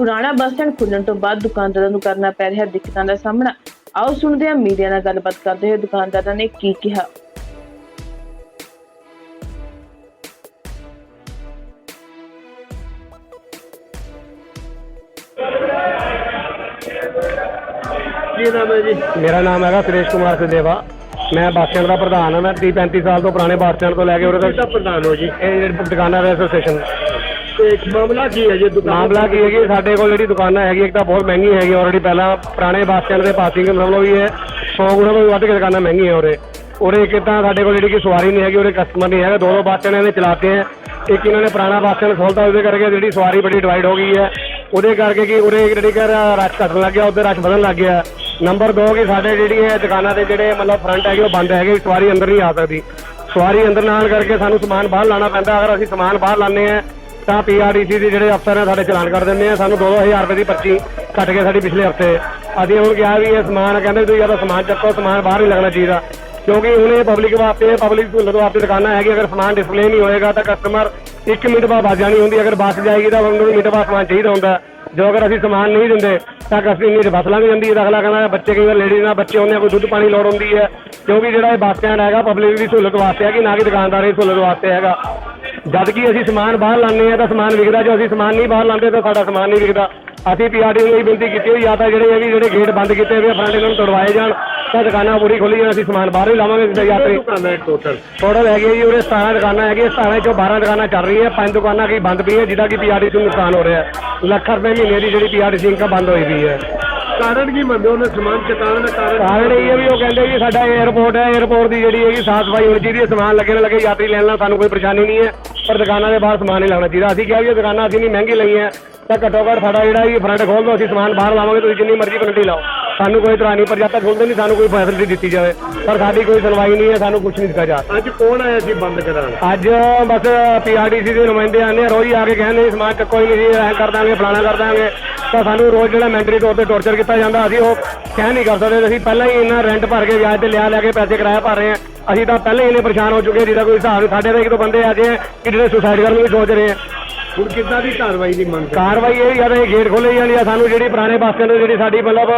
Bus stand ਖੁੱਲਣ ਤੋਂ ਬਾਅਦ ਦੁਕਾਨਦਾਰਾਂ ਨੂੰ ਕਰਨਾ ਪੈ ਰਿਹਾ ਦਿੱਕਤਾਂ ਦਾ ਸਾਹਮਣਾ। ਆਓ ਸੁਣਦੇ ਹਾਂ ਮੀਡੀਆ ਨਾਲ ਗੱਲਬਾਤ ਕਰਦੇ ਹੋਏ ਦੁਕਾਨਦਾਰਾਂ ਨੇ ਕੀ ਕਿਹਾ। ਕੀ ਨਾਮ ਹੈ ਜੀ? ਮੇਰਾ ਨਾਮ ਹੈਗਾ ਸੁਰੇਸ਼ ਕੁਮਾਰ ਸਦੇਵਾ। ਮੈਂ ਬੱਸ ਸਟੈਂਡ ਦਾ ਪ੍ਰਧਾਨ ਹਾਂ। ਮੈਂ 30 35 ਸਾਲ ਤੋਂ ਪੁਰਾਣੇ ਬੱਸ ਸਟੈਂਡ ਤੋਂ ਲੈ ਕੇ ਉਰੇ ਤੱਕ ਪ੍ਰਧਾਨ ਹੋ ਜੀ? ਇਹ ਜਿਹੜੀ ਦੁਕਾਨਾਂ ਦਾ ਐਸੋਸੀਏਸ਼ਨ। ਤੇ ਇੱਕ ਮਾਮਲਾ ਕੀ ਹੈ ਜੀ? ਦੁਕਾਨ ਮਾਮਲਾ ਕੀ ਹੈ ਕਿ ਸਾਡੇ ਕੋਲ ਜਿਹੜੀ ਦੁਕਾਨਾਂ ਹੈਗੀ ਇੱਕ ਤਾਂ ਬਹੁਤ ਮਹਿੰਗੀ ਹੈਗੀ ਆਲਰੇਡੀ ਪਹਿਲਾਂ ਪੁਰਾਣੇ ਬੱਸ ਸਟੈਂਡ ਦੇ ਪਾਸਿੰਗ ਮਤਲਬ ਵੀ ਹੈ 100 ਗੁਣਾ ਤੋਂ ਵੀ ਵੱਧ ਕੇ ਦੁਕਾਨਾਂ ਮਹਿੰਗੀਆਂ ਉਰੇ। ਉਰੇ ਇੱਕ ਤਾਂ ਸਾਡੇ ਕੋਲ ਜਿਹੜੀ ਕਿ ਸਵਾਰੀ ਨਹੀਂ ਹੈਗੀ, ਉਰੇ ਕਸਟਮਰ ਨਹੀਂ ਹੈਗਾ। ਦੋ ਦੋ ਬੱਸ ਸਟੈਂਡ ਇਹਨੇ ਚਲਾਤੇ ਹੈ ਇੱਕ ਇਹਨਾਂ ਨੇ ਪੁਰਾਣਾ ਬੱਸ ਸਟੈਂਡ ਖੋਲਤਾ, ਉਹਦੇ ਕਰਕੇ ਜਿਹੜੀ ਸਵਾਰੀ ਬੜੀ ਡਿਵਾਈਡ ਹੋ ਗਈ ਹੈ। ਉਹਦੇ ਕਰਕੇ ਕਿ ਉਰੇ ਜਿਹੜੀ ਕਿ ਰਸ਼ ਘਟਣ ਲੱਗ ਗਿਆ, ਉਧਰ ਰਸ਼ ਵਧਣ ਲੱਗ ਗਿਆ। ਨੰਬਰ 2 ਕਿ ਸਾਡੇ ਜਿਹੜੀ ਹੈ ਦੁਕਾਨਾਂ ਦੇ ਜਿਹੜੇ ਮਤਲਬ ਫਰੰਟ ਹੈਗੇ, ਉਹ ਬੰਦ ਹੈਗੇ, ਸਵਾਰੀ ਅੰਦਰ ਨਹੀਂ ਆ ਸਕਦੀ। ਸਵਾਰੀ ਅੰਦਰ ਨਾ ਕਰਕੇ ਸਾਨੂੰ ਸਮਾਨ ਬਾਹਰ ਲਾਣਾ ਪੈਂਦਾ। ਅਗਰ ਅਸੀਂ ਸਮਾਨ ਬਾਹਰ ਲਾਣੇ ਆ ਤਾਂ ਪੀਆਰਡੀਸੀ ਦੇ ਜਿਹੜੇ ਅਫਸਰ ਨੇ ਸਾਡੇ ਚਲਾਨ ਕਰ ਦਿੰਦੇ ਆ। ਸਾਨੂੰ 2000 ਰੁਪਏ ਦੀ ਪਰਚੀ ਕੱਟ ਕੇ ਸਾਡੀ ਪਿਛਲੇ ਹਫ਼ਤੇ ਅਸੀਂ ਹੁਣ ਕਿਹਾ ਵੀ ਇਹ ਸਮਾਨ ਕਹਿੰਦੇ ਤੁਸੀਂ ਜਾਂ ਸਮਾਨ ਚੱਕੋ, ਸਮਾਨ ਬਾਹਰ ਨਹੀਂ ਲੱਗਣਾ ਚਾਹੀਦਾ। ਕਿਉਂਕਿ ਹੁਣ ਇਹ ਪਬਲਿਕ ਵਾਸਤੇ ਪਬਲਿਕ ਸਹੂਲਤ ਵਾਸਤੇ ਦੁਕਾਨਾਂ ਹੈਗੀ ਅਗਰ ਸਮਾਨ ਡਿਸਪਲੇ ਨਹੀਂ ਹੋਏਗਾ ਤਾਂ ਕਸਟਮਰ 1 ਮਿੰਟ ਬਾਅਦ ਵੱਜ ਜਾਣੀ ਹੁੰਦੀ ਅਗਰ ਬੱਸ ਜਾਏਗੀ ਤਾਂ ਉਹਨੂੰ ਮਿੰਟ ਬਾਅਦ ਸਮਾਨ ਚਾਹੀਦਾ ਹੁੰਦਾ ਜੋ ਅਗਰ ਅਸੀਂ ਸਮਾਨ ਨਹੀਂ ਦਿੰਦੇ, ਤਾਂ ਕਸਟਮਰ ਨਹੀਂ ਬੱਸ ਲੰਘ ਜਾਂਦੀ ਹੈ। ਅਗਲਾ ਕਹਿੰਦਾ, ਬੱਚੇ ਕਈ ਵਾਰ ਲੇਡੀਜ਼ ਨਾਲ ਬੱਚੇ ਹੁੰਦੇ ਕੋਈ ਦੁੱਧ ਪਾਣੀ ਲੋੜ ਹੁੰਦੀ ਹੈ। ਕਿਉਂਕਿ ਜਿਹੜਾ ਇਹ ਬੱਸ ਸਟੈਂਡ ਹੈਗਾ ਪਬਲਿਕ ਦੀ ਸਹੂਲਤ ਵਾਸਤੇ ਹੈ ਕਿ ਨਾ ਕਿ ਦੁਕਾਨਦਾਰ ਦੀ ਸਹੂਲਤ ਵਾਸਤੇ ਹੈਗਾ। ਜਦ ਕਿ ਅਸੀਂ ਸਮਾਨ ਬਾਹਰ ਲਾਉਂਦੇ ਆ ਤਾਂ ਸਮਾਨ ਵਿਕਦਾ ਜੋ ਅਸੀਂ ਸਮਾਨ ਨਹੀਂ ਬਾਹਰ ਲਾਉਂਦੇ ਤਾਂ ਸਾਡਾ ਸਮਾਨ ਨਹੀਂ ਵਿਕਦਾ। ਅਸੀਂ ਪੀਆਰਡੀ ਨੂੰ ਇਹ ਬੇਨਤੀ ਕੀਤੀ ਹੋਈ ਜਾਂ ਤਾਂ ਜਿਹੜੇ ਇਹ ਵੀ ਜਿਹੜੇ ਗੇਟ ਬੰਦ ਕੀਤੇ ਹੋਏ ਫਰੰਟ ਇਹਨਾਂ ਨੂੰ ਤੜਵਾਏ ਜਾਣ ਤਾਂ ਦੁਕਾਨਾਂ ਪੂਰੀ ਖੋਲੀ ਜਾਣ ਅਸੀਂ ਸਮਾਨ ਬਾਹਰ ਹੀ ਲਾਵਾਂਗੇ ਜਿੱਦਾਂ ਯਾਤਰੀ। ਟੋਟਲ ਟੋਟਲ ਹੈਗੇ ਜੀ ਉਹਦੇ 17 ਦੁਕਾਨਾਂ ਹੈਗੀਆਂ 17 ਚੋਂ 12 ਦੁਕਾਨਾਂ ਚੱਲ ਰਹੀਆਂ ਪੰਜ ਦੁਕਾਨਾਂ ਕੀ ਬੰਦ ਪਈਆਂ ਜਿਹਦਾ ਕਿ ਪੀਆਰਡੀ ਨੂੰ ਨੁਕਸਾਨ ਹੋ ਰਿਹਾ। ਲੱਖ ਰੁਪਏ ਮਹੀਨੇ ਦੀ ਜਿਹੜੀ ਪੀਆਰਡੀ ਇਨਕਮ ਬੰਦ ਹੋਈ ਪਈ ਹੈ। ਕਾਰਨ ਕੀ ਮੰਨਦੇ ਉਹਨੇ ਸਮਾਨ ਚਟਾਉਣ ਦਾ ਕਾਰਨ ਕਾਰਨ ਇਹ ਹੈ ਵੀ ਉਹ ਕਹਿੰਦੇ ਵੀ ਸਾਡਾ 에어ਪੋਰਟ ਹੈ 에어ਪੋਰਟ ਦੀ ਜਿਹੜੀ ਹੈਗੀ ਸਾਫ਼ ਸਫ਼ਾਈ ਹੋਣੀ ਚਾਹੀਦੀ ਹੈ ਸਮਾਨ ਲੱਗੇ ਨਾ ਲੱਗੇ ਯਾਤਰੀ ਲੈਣ ਨਾਲ ਸਾਨੂੰ ਕੋਈ ਪਰੇਸ਼ਾਨੀ ਨਹੀਂ ਹੈ। ਪਰ ਦੁਕਾਨਾਂ ਦੇ ਬਾਹਰ ਸਮਾਨ ਨਹੀਂ ਲਾਉਣਾ ਚਾਹੀਦਾ। ਅਸੀਂ ਕਿਹਾ ਵੀ ਇਹ ਦੁਕਾਨਾਂ ਅਸੀਂ ਨਹੀਂ ਮਹਿੰਗੀ ਲਈਆਂ। ਤਾਂ ਘੱਟੋ ਘੱਟ ਸਾਡਾ ਜਿਹੜਾ ਇਹ ਫਰੰਟ ਖੋਲ ਦੋ ਅਸੀਂ ਸਮਾਨ ਬਾਹਰ ਲਾਵਾਂਗੇ, ਤੁਸੀਂ ਜਿੰਨੀ ਮਰਜ਼ੀ ਕੁਆਂਟੀਟੀ ਲਾਓ। ਸਾਨੂੰ ਕੋਈ ਇਤਰਾਜ਼ ਨਹੀਂ ਪਰ ਜਦ ਤੱਕ ਖੋਲਦੇ ਨਹੀਂ ਸਾਨੂੰ ਕੋਈ ਫੈਸਿਲਿਟੀ ਦਿੱਤੀ ਜਾਵੇ। ਪਰ ਸਾਡੀ ਕੋਈ ਸੁਣਵਾਈ ਨਹੀਂ ਹੈ ਸਾਨੂੰ ਕੁਝ ਨਹੀਂ ਦਿੱਤਾ ਜਾ ਅੱਜ ਕੌਣ ਆਇਆ ਸੀ ਬੰਦ ਕਰਾਉਣ? ਅੱਜ ਬਸ ਪੀਆਰਡੀਸੀ ਦੇ ਨੁਮਾਇੰਦੇ ਆਉਂਦੇ ਆ ਰੋਜ਼ ਆ ਕੇ ਕਹਿੰਦੇ ਜੀ ਸਮਾਨ ਚੱਕੋ ਹੀ ਨਹੀਂ ਜੀ ਐਂ ਕਰ ਦਾਂਗੇ ਫਲਾਣਾ ਕਰ ਦਾਂਗੇ। ਤਾਂ ਸਾਨੂੰ ਰੋਜ਼ ਜਿਹੜਾ ਮੈਂਟਰੀ ਤੌਰ ਤੇ ਟੌਰਚਰ ਕੀਤਾ ਜਾਂਦਾ ਅਸੀਂ ਉਹ ਕਹਿ ਨਹੀਂ ਕਰ ਸਕਦੇ। ਅਸੀਂ ਪਹਿਲਾਂ ਹੀ ਇੰਨਾ ਰੈਂਟ ਭਰ ਕੇ ਵਿਆਜ ਤੇ ਲਿਆ ਲਿਆ ਕੇ ਪੈਸੇ ਕਿਰਾਇਆ ਭਰ ਰਹੇ ਆ ਅਸੀਂ ਤਾਂ ਪਹਿਲਾਂ ਹੀ ਇੰਨੇ ਪਰੇਸ਼ਾਨ ਹੋ ਚੁੱਕੇ ਜਿਹਦਾ ਕੋਈ ਹਿਸਾਬ ਨਹੀਂ ਸਾਡੇ ਤਾਂ ਇੱਕ ਦੋ ਬੰਦੇ ਆ ਜੇ ਕਿ ਜਿਹੜੇ ਸੁਸਾਈਡ ਕਰਨ ਵੀ ਸੋਚ ਰਹੇ ਆ ਹੁਣ ਕਿੱਦਾਂ ਦੀ ਕਾਰਵਾਈ ਦੀ ਮੰਗ ਕਰ ਕਾਰਵਾਈ ਇਹ ਤਾਂ ਇਹ ਗੇਟ ਖੋਲੇ ਜਾਂਦੀ ਆ ਸਾਨੂੰ ਜਿਹੜੀ ਪੁਰਾਣੇ ਬੱਸ ਸਟੈਂਡ ਜਿਹੜੀ ਸਾਡੀ ਮਤਲਬ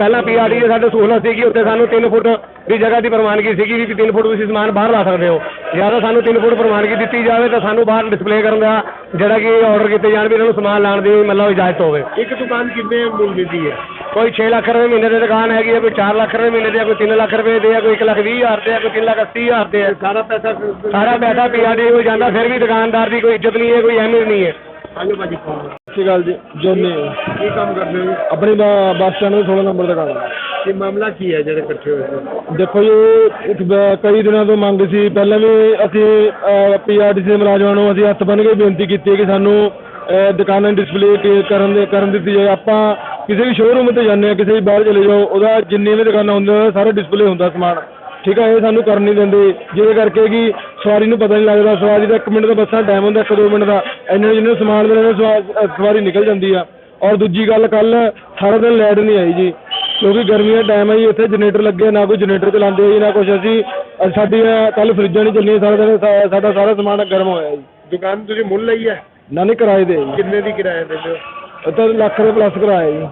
ਪਹਿਲਾਂ ਪੀਆਰਡੀ ਦੇ ਸਾਡੇ ਸਹੂਲਤ ਸੀਗੀ ਉੱਤੇ ਸਾਨੂੰ 3 ਫੁੱਟ ਦੀ ਜਗ੍ਹਾ ਦੀ ਪ੍ਰਵਾਨਗੀ ਸੀਗੀ ਕਿ 3 ਫੁੱਟ ਤੁਸੀਂ ਸਮਾਨ ਬਾਹਰ ਲਾ ਸਕਦੇ ਹੋ। ਜਾਂ ਤਾਂ ਸਾਨੂੰ 3 ਫੁੱਟ ਪ੍ਰਵਾਨਗੀ ਦਿੱਤੀ ਜਾਵੇ ਤਾਂ ਸਾਨੂੰ ਬਾਹਰ ਡਿਸਪਲੇ ਕਰਨ ਦਾ ਜਿਹੜਾ ਕਿ ਆਰਡਰ ਕੀਤੇ ਜਾਣ ਵੀ ਇਹਨਾਂ ਨੂੰ ਸਮਾਨ ਲਾਉਣ ਦੀ ਮਤਲਬ ਇਜਾਜ਼ਤ ਹੋਵੇ। ਇੱਕ ਦੁਕਾਨ ਕਿੰਨੇ ਮੁੱਲ ਦੀ ਹੈ? ਕੋਈ 6 ਲੱਖ ਰੁਪਏ ਮਹੀਨੇ ਦੀ ਦੁਕਾਨ ਹੈਗੀ ਹੈ ਕੋਈ 4 ਲੱਖ ਰੁਪਏ ਮਹੀਨੇ ਦੀ ਹੈ ਕੋਈ 3 ਲੱਖ ਰੁਪਏ ਦੀ ਹੈ ਕੋਈ 1 ਲੱਖ 20 ਹਜ਼ਾਰ ਦੀ ਹੈ ਕੋਈ 3 ਲੱਖ 80 ਹਜ਼ਾਰ ਦੀ ਹੈ ਸਾਰਾ ਪੈਸਾ ਸਾਰਾ ਪੈਸਾ ਪੀਆਰਡੀ ਨੂੰ ਜਾਂਦਾ ਫਿਰ ਵੀ ਦੁਕਾਨਦਾਰ ਦੀ ਕੋਈ ਇੱਜ਼ਤ ਨਹੀਂ ਹੈ ਕੋਈ ਅਹਿਮੀਅਤ ਨਹੀਂ ਹੈ। ਭਾਜੀ। ਸਤਿ ਸ਼੍ਰੀ ਅਕਾਲ ਜੀ ਜੋਨੀ ਕੀ ਕੰਮ ਕਰਦੇ ਹੋ? ਆਪਣੀ ਬ- ਬੱਸ ਸਟੈਂਡ ਦੇ 16 ਨੰਬਰ ਦੁਕਾਨ। ਹੈ। ਕੀ ਮਾਮਲਾ ਕੀ ਹੈ ਜਿਹੜੇ ਇਕੱਠੇ ਹੋਏ ਸੀ? ਦੇਖੋ ਜੀ ਇੱਕ ਬ- ਕਈ ਦਿਨਾਂ ਤੋਂ ਮੰਗ ਸੀ ਪਹਿਲਾਂ ਵੀ ਅਸੀਂ ਪੀਆਰਟੀਸੀ ਦੇ ਮੁਲਾਜ਼ਮਾਂ ਨੂੰ ਅਸੀਂ ਹੱਥ ਬੰਨ੍ਹ ਕੇ ਬੇਨਤੀ ਕੀਤੀ ਹੈ ਕਿ ਸਾਨੂੰ ਅ, ਦੁਕਾਨਾਂ ਡਿਸਪਲੇ ਕਰਨ ਦੇ ਕਰਨ ਦਿੱਤੀ ਜਾਏ। ਆਪਾਂ ਕਿਸੇ ਵੀ ਸ਼ੋਰੂਮ ਤੇ ਜਾਂਦੇ ਆ ਕਿਸੇ ਵੀ ਬਾਹਰ ਚਲੇ ਜਾਓ ਉਹਦਾ ਜਿੰਨੇ ਵੀ ਦੁਕਾਨਾਂ ਹੁੰਦੀਆਂ ਸਾਰਾ ਡਿਸਪਲੇ ਹੁੰਦਾ ਸਮਾਨ। ਠੀਕ ਹੈ ਇਹ ਸਾਨੂੰ ਕਰਨ ਨਹੀਂ ਦਿੰਦੇ। ਜਿਹਦੇ ਕਰਕੇ ਕਿ ਸਵਾਰੀ ਨੂੰ ਪਤਾ ਨਹੀਂ ਲੱਗਦਾ ਸਵਾਰੀ ਦਾ 1 ਮਿੰਟ ਦਾ ਬੱਸਾਂ ਟਾਈਮ ਹੁੰਦਾ 1-2 ਮਿੰਟ ਦਾ। ਇੰਨੇ ਜਿੰਨੇ ਸਮਾਨ ਮਿਲਣਾ ਸਵਾਰੀ ਨਿਕਲ ਜਾਂਦੀ ਆ। ਔਰ ਦੂਜੀ ਗੱਲ ਕੱਲ ਸਾਰਾ ਦਿਨ ਲਾਈਟ ਨਹੀਂ ਆਈ ਜੀ। ਕਿਉਂਕਿ ਗਰਮੀਆਂ ਦਾ ਟਾਈਮ ਹੈ ਜੀ ਇੱਥੇ ਜਨਰੇਟਰ ਲੱਗੇ ਨਾ ਕੋਈ ਜਨਰੇਟਰ ਚਲਾਉਂਦੇ ਜੀ ਨਾ ਕੁਛ। ਅਸੀਂ ਸਾਡੀ ਕੱਲ ਫਰਿੱਜਾਂ ਨਹੀਂ ਚੱਲੀਆਂ ਸਾਰਾ ਦਿਨ ਸਾਡਾ ਸਾਰਾ ਸਮਾਨ ਗਰਮ ਹੋਇਆ ਜੀ। ਦੁਕਾਨ ਤੁਸੀਂ ਮੁੱਲ ਲਈ ਹੈ ਨਾ ਨਹੀਂ ਕਿਰਾਏ ਦੇ ਜੀ। ਕਿੰਨੇ ਦੀ ਕਿਰਾਇਆ ਦਿੰਦੇ ਹੋ ਇੱਥੇ ਲੱਖ ਰੁਪਏ ਪਲੱਸ ਕਰਾਇਆ ਜੀ।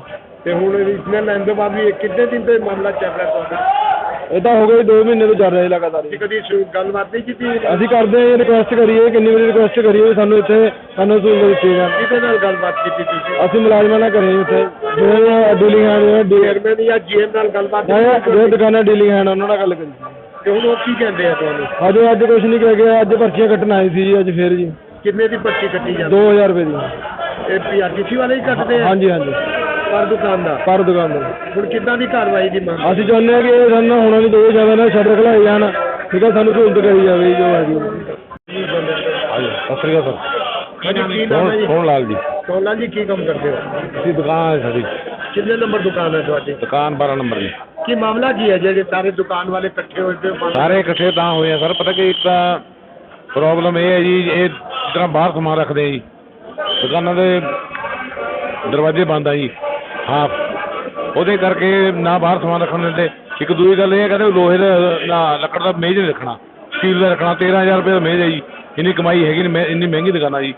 ਤੇ ਹੁਣ ਇਸਨੇ ਲੈਣ ਦੇ ਬਾਅਦ ਵੀ ਕਿੰਨੇ ਦਿਨ ਤੋਂ ਇਹ ਮਾਮਲਾ ਚੱਲ ਰਿਹਾ ਤੁਹਾਡਾ? ਇਹ ਤਾਂ ਹੋ ਗਏ 2 ਮਹੀਨੇ ਤੋਂ ਚੱਲ ਰਿਹਾ ਜੀ ਲਗਾਤਾਰ ਜੀ। ਕਦੀ ਸ਼ੁ- ਗੱਲਬਾਤ ਨਹੀਂ ਕੀਤੀ? ਅਸੀਂ ਕਰਦੇ ਹਾਂ ਰਿਕੁਐਸਟ ਕਰੀਏ ਕਿੰਨੀ ਵਾਰੀ ਰਿਕੁਐਸਟ ਕਰੀਏ ਵੀ ਸਾਨੂੰ ਇੱਥੇ ਸਾਨੂੰ ਸਹੂਲਤ ਦਿੱਤੀ ਜਾਣ ਕਿਹਦੇ ਨਾਲ ਗੱਲਬਾਤ ਕੀਤੀ ਤੁਸੀਂ? ਅਸੀਂ ਮੁਲਾਜ਼ਮਾਂ ਨਾਲ ਕਰੇ ਇੱਥੇ। ਜਿਹੜੇ ਡੀਲਿੰਗ ਹੈ ਡੀ ਚੇਅਰਮੈਨ ਜਾਂ ਜੀਐਮ ਨਾਲ ਗੱਲਬਾਤ ਨਹੀਂ ਕੀਤੀ? ਜਿਹੜੇ ਦੁਕਾਨਾਂ ਡੀਲਿੰਗ ਹੈ ਉਹਨਾਂ ਨਾਲ ਗੱਲ ਕਰੀ। ਤੇ ਹੁਣ ਉਹ ਕੀ ਕਹਿੰਦੇ ਆ ਤੁਹਾਨੂੰ? ਅਜੇ ਅੱਜ ਕੁਝ ਨਹੀਂ ਕਹਿ ਗਿਆ ਅੱਜ ਪਰਚੀਆਂ ਕੱਟਣ ਆਈ ਸੀ ਜੀ ਅੱਜ ਫੇਰ ਜੀ। ਕਿੰਨੇ ਦੀ ਪਰਚੀ ਕੱਟੀ ਜਾਂਦੀ? 2000 ਰੁਪਏ ਦੀ। ਇਹ ਪੀਆਰਟੀਸੀ ਵਾਲੇ ਹੀ ਕੱਟਦੇ ਆ? ਹਾਂਜੀ ਹਾਂਜੀ। ਪਰ ਦੁਕਾਨ ਦਾ। ਪਰ ਦੁਕਾਨ ਦੇ। ਹੁਣ ਕਿੱਦਾਂ ਦੀ ਕਾਰਵਾਈ ਦੀ ਮੰਗ? ਅਸੀਂ ਚਾਹੁੰਦੇ ਹਾਂ ਕਿ ਇਹ ਸਾਨੂੰ ਹੋਣਾ ਨਹੀਂ ਦੋ ਜ਼ਿਆਦਾ ਨਾ ਸ਼ਟਰ ਖਲਾਏ ਜਾਣ। ਠੀਕ ਹੈ ਸਾਨੂੰ ਸਹੂਲਤ ਕਰੀ ਜਾਵੇ ਜੀ ਜੋ ਹੈਗੀ ਹਾਂਜੀ ਸਤਿ ਸ੍ਰੀ ਅਕਾਲ ਹਾਂਜੀ ਕੀ ਨਾਮ ਹੈ ਜੀ? ਸੋਹਣ ਲਾਲ ਜੀ। ਜੀ ਕੀ ਕੰਮ ਕਰਦੇ ਹੋ? ਅਸੀਂ ਦੁਕਾਨ ਹੈ ਸਾਡੀ। ਕਿੰਨੇ ਨੰਬਰ ਦੁਕਾਨ ਹੈ ਤੁਹਾਡੀ? ਦੁਕਾਨ 12 ਨੰਬਰ ਦੀ ਕੀ ਮਾਮਲਾ ਕੀ ਹੈ ਜਿਹੜੇ ਸਾਰੇ ਦੁਕਾਨ ਵਾਲੇ ਇਕੱਠੇ ਹੋਏ ਤੇ ਬੰਦ- ਸਾਰੇ ਇਕੱਠੇ ਤਾਂ ਹੋਏ ਆ ਸਰ ਪਤਾ ਕਿ ਇੱਕ ਤਾਂ ਪ੍ਰੋਬਲਮ ਇਹ ਹੈ ਜੀ ਇਹ ਜਿਸ ਤਰ੍ਹਾਂ ਬਾਹਰ ਸਮਾਨ ਰੱਖਦੇ ਆ ਜੀ। ਦੁਕਾਨਾਂ ਦੇ ਦਰਵਾਜ਼ੇ ਬੰਦ ਆ ਜੀ। ਹਾਂ। ਉਹਦੇ ਕਰਕੇ ਨਾ ਬਾਹਰ ਸਮਾਨ ਰੱਖਣ ਦਿੰਦੇ। ਇੱਕ ਦੂਜੀ ਗੱਲ ਇਹ ਹੈ ਕਹਿੰਦੇ ਲੋਹੇ ਦਾ ਨਾ ਲੱਕੜ ਦਾ ਮੇਜ਼ ਨਹੀਂ ਰੱਖਣਾ। ਸਟੀਲ ਦਾ ਰੱਖਣਾ 13000 ਰੁਪਏ ਦਾ ਮੇਜ਼ ਹੈ ਜੀ। ਇੰਨੀ ਕਮਾਈ ਹੈਗੀ ਨਹੀਂ ਮੈਂ ਇੰਨੀ ਮਹਿੰਗੀ ਦੁਕਾਨਾਂ ਜੀ।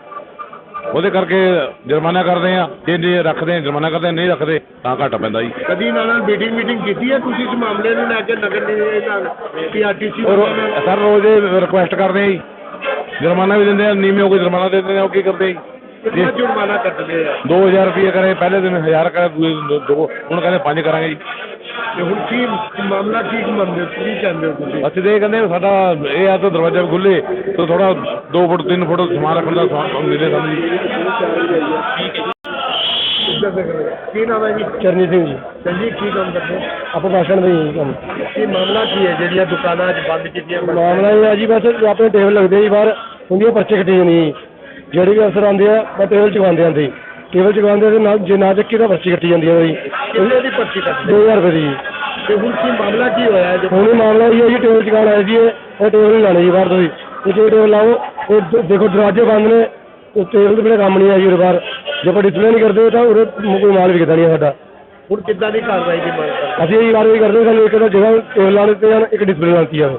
ਉਹਦੇ ਕਰਕੇ ਜੁਰਮਾਨਾ ਕਰਦੇ ਆ ਜੇ ਜੇ ਰੱਖਦੇ ਆ ਜੁਰਮਾਨਾ ਕਰਦੇ ਨਹੀਂ ਰੱਖਦੇ ਤਾਂ ਘੱਟ ਪੈਂਦਾ ਜੀ। ਕਦੀ ਇਹਨਾਂ ਨਾਲ ਮੀਟਿੰਗ ਮੀਟਿੰਗ ਕੀਤੀ ਹੈ ਤੁਸੀਂ ਇਸ ਮਾਮਲੇ ਨੂੰ ਲੈ ਕੇ ਨਗਰ ਨਿਗਮ ਨਾਲ? ਪੀਆਰਟੀਸੀ ਸਰ ਰੋਜ਼ ਰਿਕੁਐਸਟ ਕਰਦੇ ਆ ਜੀ। ਜੁਰਮਾਨਾ ਵੀ ਦਿੰਦੇ ਆ ਨੀਵੇਂ ਹੋ ਕੇ ਜੁਰਮਾਨਾ ਦੇ ਦਿੰਦੇ ਆ ਉਹ ਕੀ ਕਰਦੇ ਆ ਜੀ? ਕਿੰਨਾ ਜੁਰਮਾਨਾ ਕੱਟਦੇ ਆ? 2000 ਰੁਪਏ ਕਰੇ ਪਹਿਲੇ ਦਿਨ 1000 ਕਰੇ ਦੂਏ ਦਿਨ ਦੋ ਹੁਣ ਕਹਿੰਦੇ ਪੰਜ ਕਰਾਂਗੇ ਜੀ। ਤੇ ਹੁਣ ਕੀ ਮਾਮਲਾ ਕੀ ਮੰਨਦੇ ਹੋ? ਕੀ ਚਾਹੁੰਦੇ ਹੋ ਤੁਸੀਂ? ਅਸੀਂ ਤੇ ਇਹ ਕਹਿੰਦੇ ਵੀ ਸਾਡਾ ਇਹ ਆ ਤਾਂ ਦਰਵਾਜ਼ਾ ਵੀ ਖੁੱਲੇ ਤੇ ਥੋੜਾ 2 ਫੁੱਟ 3 ਫੁੱਟ ਸਮਾਨ ਰੱਖਣ ਦਾ ਸਮਾਨ ਸਾਨੂੰ ਮਿਲੇ ਸਾਨੂੰ ਜੀ। ਕਿੱਦਾਂ ਦੇ ਕਰੇ ਕੀ ਨਾਮ ਹੈ ਜੀ? ਚਰਨੀ ਸਿੰਘ ਜੀ। ਸੰਜੀ ਕੀ ਕੰਮ ਕਰਦੇ ਹੋ? ਆਪਾਂ ਭਾਸ਼ਣ ਦੇ ਕੰਮ। ਕੀ ਮਾਮਲਾ ਕੀ ਹੈ? ਜਿਹੜੀਆਂ ਦੁਕਾਨਾਂ ਅੱਜ ਬੰਦ ਕੀਤੀਆਂ? ਮਾਮਲਾ ਇਹ ਆ ਜੀ ਬਸ ਆਪਣੇ ਟੇਬਲ ਲੱਗਦੇ ਜੀ ਬਾਹਰ ਹੁੰਦੀਆਂ ਪਰਚੇ ਕੱਟੀ ਨਹੀਂ ਜਿਹੜੇ ਵੀ ਅਫਸਰ ਆਉਂਦੇ ਆ ਮੈਂ ਟੇਬਲ ਚੁਕਾਉਂਦੇ ਆਂਦੇ ਟੇਬਲ ਚੁਕਾਉਂਦੇ ਤੇ ਨਾਲ ਜੇ ਨਾ ਚੱਕੀ ਤਾਂ ਪਰਚੀ ਕੱਟੀ ਜਾਂਦੀ ਹੈ ਜੀ ਕਿੰਨੇ ਦੀ ਪਰਚੀ ਕੱਟਦੇ 2000 ਰੁਪਏ ਦੀ। ਜੀ ਤੇ ਹੁਣ ਕੀ ਮਾਮਲਾ ਕੀ ਹੋਇਆ ਜੋ ਹੁਣ ਮਾਮਲਾ ਇਹ ਹੈ ਜੀ ਟੇਬਲ ਚੁਕਾਉਣ ਆਏ ਸੀ ਇਹ? ਟੇਬਲ ਲਾਣੇ ਜੀ ਬਾਹਰ ਤੋਂ ਜੀ ਇਹ ਜੇ ਟੇਬਲ ਲਾਓ ਦ- ਦੇਖੋ ਦਰਵਾਜ਼ੇ ਬੰਦ ਨੇ ਤੇ ਟੇਬਲ ਦੇ ਬਿਨਾਂ ਕੰਮ ਨਹੀਂ ਆ ਜੀ ਉਰੇ ਬਾਹਰ। ਜੇ ਆਪਾਂ ਡਿਸਪਲੇ ਨਹੀਂ ਕਰਦੇ ਤਾਂ ਉਰੇ ਕੋਈ ਮਾਲ ਵਿਕਦਾ ਨਹੀਂ ਸਾਡਾ। ਹੁਣ ਕਿੱਦਾਂ ਦੀ ਕਾਰਵਾਈ ਦੀ ਮੰਗ ਕਰਦੇ ਅਸੀਂ ਇਹ ਕਾਰਵਾਈ ਕਰਦੇ ਸਾਨੂੰ ਇੱਕ ਤਾਂ ਜਗ੍ਹਾ ਟੇਬਲ ਲਾਣੇ ਤੇ ਇੱਕ ਡਿਸਪਲੇ ਲਾਉਂਦੀ ਜਾਵੇ